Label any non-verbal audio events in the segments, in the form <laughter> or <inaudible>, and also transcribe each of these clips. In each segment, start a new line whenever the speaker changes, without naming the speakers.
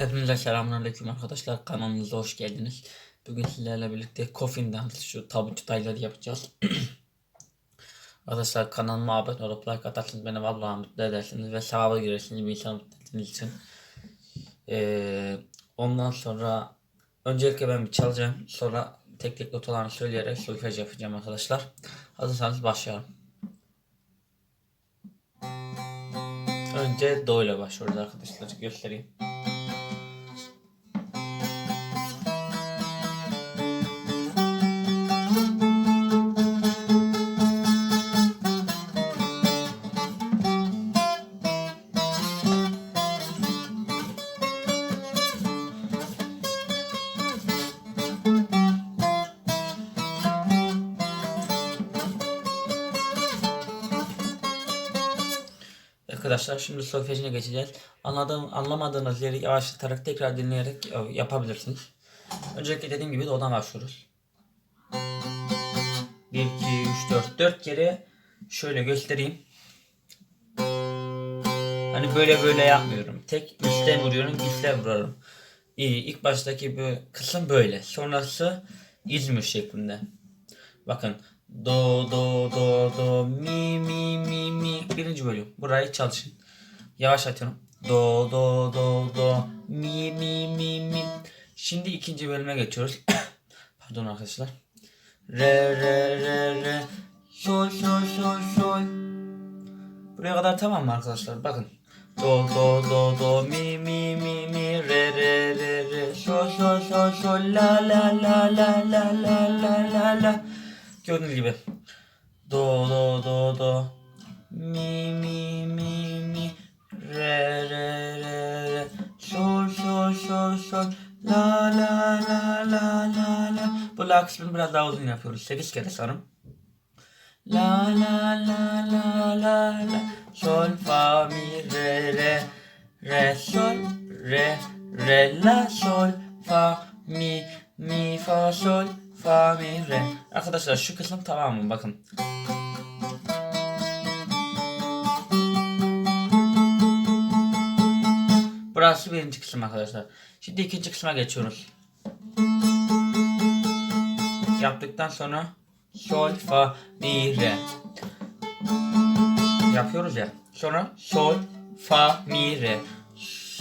Hepinize selamünaleyküm arkadaşlar. Kanalımıza hoş geldiniz. Bugün sizlerle birlikte Coffin'den şu tabu detayları yapacağız. <clears throat> arkadaşlar kanalıma abone olup like atarsanız beni vallahi mutlu edersiniz ve sevaba girersiniz bir insan mutlu ettiğiniz için. Ee, ondan sonra öncelikle ben bir çalacağım. Sonra tek tek notalarını söyleyerek solfej yapacağım arkadaşlar. Hazırsanız başlayalım. Önce do ile başlıyoruz arkadaşlar. Göstereyim. Arkadaşlar şimdi solfejine geçeceğiz. Anladığım, anlamadığınız yeri yavaşlatarak tekrar dinleyerek e, yapabilirsiniz. Öncelikle dediğim gibi do'dan başlıyoruz. 1, 2, 3, 4, 4 kere şöyle göstereyim. Hani böyle böyle yapmıyorum. Tek üstten vuruyorum, üstten vuruyorum. İyi, ilk baştaki bu kısım böyle. Sonrası İzmir şeklinde. Bakın do do do do mi mi mi mi. Birinci bölüm. Burayı çalışın. Yavaş atıyorum. Do do do do mi mi mi mi. Şimdi ikinci bölüme geçiyoruz. <coughs> Pardon arkadaşlar. Re re re re. Sol sol sol sol buraya kadar tamam mı arkadaşlar? Bakın. Do do do do mi mi mi mi. Re re re re. Sol sol sol sol la la la la la la la la la Gördüğünüz gibi. Do do do do. Mi mi mi mi. Re re re re. Sol sol sol sol. La la la la la la. Bu la kısmını biraz daha uzun yapıyoruz. 8 kere sanırım. La la la la la la. Sol fa mi re re. Re sol re re la sol fa mi mi fa sol fa mi re. Arkadaşlar şu kısım tamam mı? Bakın. Burası birinci kısım arkadaşlar. Şimdi ikinci kısma geçiyoruz. Yaptıktan sonra sol fa mi re. Yapıyoruz ya. Sonra sol fa mi re.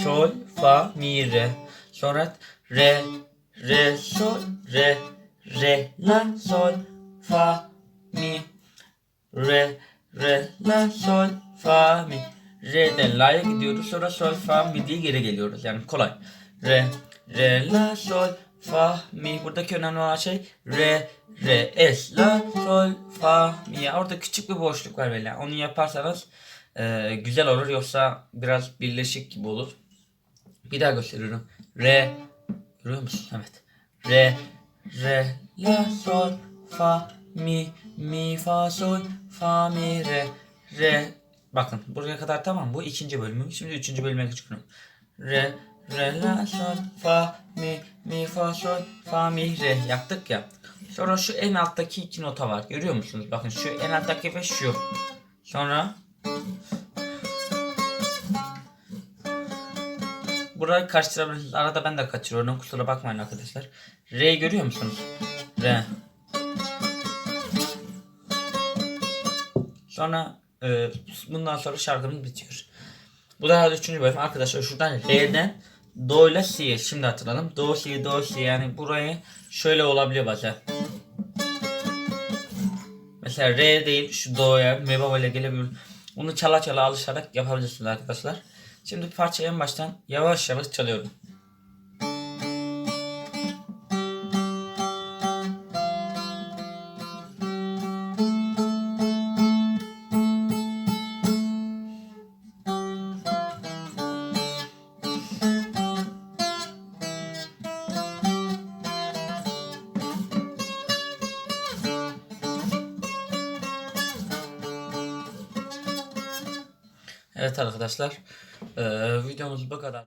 Sol fa mi re. Sonra re re sol re re la sol fa mi. Re re la sol fa mi. Re'den la'ya gidiyoruz sonra sol fa mi diye geri geliyoruz. Yani kolay. Re re la sol fa mi. Buradaki önemli olan şey re re es la sol fa mi. Orada küçük bir boşluk var böyle. Onu yaparsanız e, güzel olur. Yoksa biraz birleşik gibi olur. Bir daha gösteriyorum. Re görüyor musun? Evet. Re re la sol fa mi mi fa sol fa mi re. Re. Bakın buraya kadar tamam bu ikinci bölümü şimdi üçüncü bölüme geçiyorum re re la sol fa mi mi fa sol fa mi re. Yaptık ya. Sonra şu en alttaki iki nota var. Görüyor musunuz? Bakın şu en alttaki ve şu. Sonra Burayı karıştırabilirsiniz. Arada ben de kaçırıyorum. Kusura bakmayın arkadaşlar. R'yi görüyor musunuz? R. Sonra e, bundan sonra şarkımız bitiyor. Bu da üçüncü bölüm. Arkadaşlar şuradan R'den Do ile C'ye şimdi hatırlayalım. Do, C, Do, C yani burayı şöyle olabiliyor bazen. Mesela R değil şu Do'ya Me Baba ile gelebilir. Onu çala çala alışarak yapabilirsiniz arkadaşlar. Şimdi parçayı en baştan yavaş yavaş çalıyorum. Evet arkadaşlar. Ee, videomuz bu kadar.